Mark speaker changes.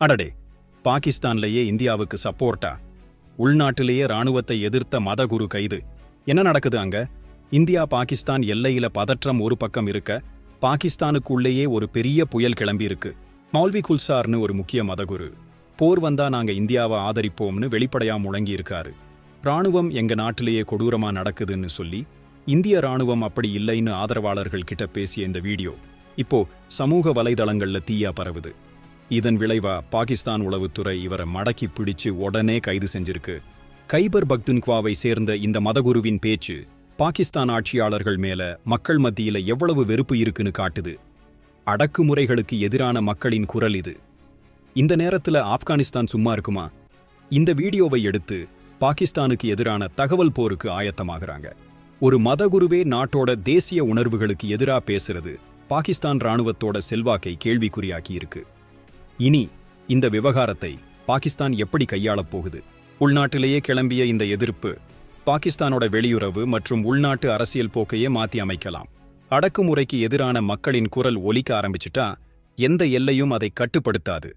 Speaker 1: அடடே பாகிஸ்தான்லயே இந்தியாவுக்கு சப்போர்ட்டா உள்நாட்டிலேயே ராணுவத்தை எதிர்த்த மதகுரு கைது. என்ன நடக்குது அங்க? இந்தியா பாகிஸ்தான் எல்லையில பதற்றம் ஒரு பக்கம் இருக்க பாகிஸ்தானுக்குள்ளேயே ஒரு பெரிய புயல் கிளம்பி இருக்கு மௌல்வி குல்சார்னு ஒரு முக்கிய மதகுரு. போர் வந்தா நாங்க இந்தியாவை ஆதரிப்போம்னு வெளிப்படையா முழங்கி இருக்காரு ராணுவம் எங்க நாட்டிலேயே கொடூரமா நடக்குதுன்னு சொல்லி இந்திய ராணுவம் அப்படி இல்லைன்னு ஆதரவாளர்கள் கிட்ட பேசிய இந்த வீடியோ இப்போ சமூக வலைதளங்கள்ல தீயா பரவுது. இதன் விளைவா பாகிஸ்தான் உளவுத்துறை இவரை மடக்கி பிடிச்சு உடனே கைது செஞ்சிருக்கு. கைபர் பக்துன்குவாவை சேர்ந்த இந்த மதகுருவின் பேச்சு பாகிஸ்தான் ஆட்சியாளர்கள் மேல மக்கள் மத்தியில எவ்வளவு வெறுப்பு இருக்குன்னு காட்டுது. அடக்குமுறைகளுக்கு எதிரான மக்களின் குரல் இது. இந்த நேரத்துல ஆப்கானிஸ்தான் சும்மா இருக்குமா? இந்த வீடியோவை எடுத்து பாகிஸ்தானுக்கு எதிரான தகவல் போருக்கு ஆயத்தமாகறாங்க. ஒரு மதகுருவே நாட்டோட தேசிய உணர்வுகளுக்கு எதிரா பேசுறது பாகிஸ்தான் ராணுவத்தோட செல்வாக்கை கேள்விக்குறியாக்கி இருக்கு. இனி இந்த விவகாரத்தை பாகிஸ்தான் எப்படி கையாளப் போகுது உள்நாட்டிலேயே கிளம்பிய இந்த எதிர்ப்பு பாகிஸ்தானோட வெளியுறவு மற்றும் உள்நாட்டு அரசியல் போக்கையே மாத்தி அமைக்கலாம். அடக்குமுறைக்கு எதிரான மக்களின் குரல் ஒலிக்க ஆரம்பிச்சிட்டா எந்த எல்லையும் அதை கட்டுப்படுத்தாது.